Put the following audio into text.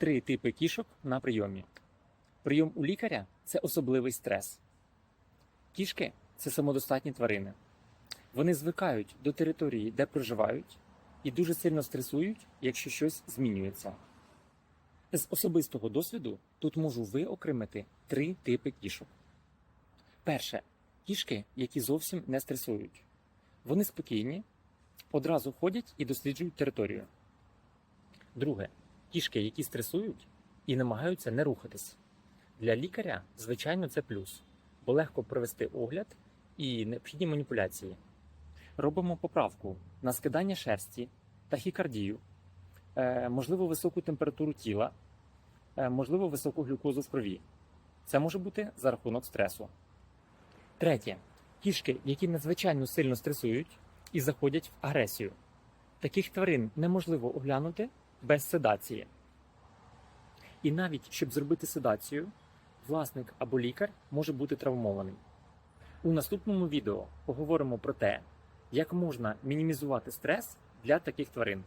три типи кішок на прийомі. Прийом у лікаря це особливий стрес. Кішки це самодостатні тварини. Вони звикають до території, де проживають, і дуже сильно стресують, якщо щось змінюється. З особистого досвіду тут можу виокремити три типи кішок. Перше кішки, які зовсім не стресують. Вони спокійні, одразу ходять і досліджують територію. Друге кішки, які стресують і намагаються не рухатись. Для лікаря, звичайно, це плюс, бо легко провести огляд і необхідні маніпуляції. Робимо поправку на скидання шерсті, тахікардію, е, можливо, високу температуру тіла, е, можливо, високу глюкозу в крові. Це може бути за рахунок стресу. Третє. Кішки, які надзвичайно сильно стресують і заходять в агресію. Таких тварин неможливо оглянути без седації. І навіть щоб зробити седацію, власник або лікар може бути травмований. У наступному відео поговоримо про те, як можна мінімізувати стрес для таких тварин.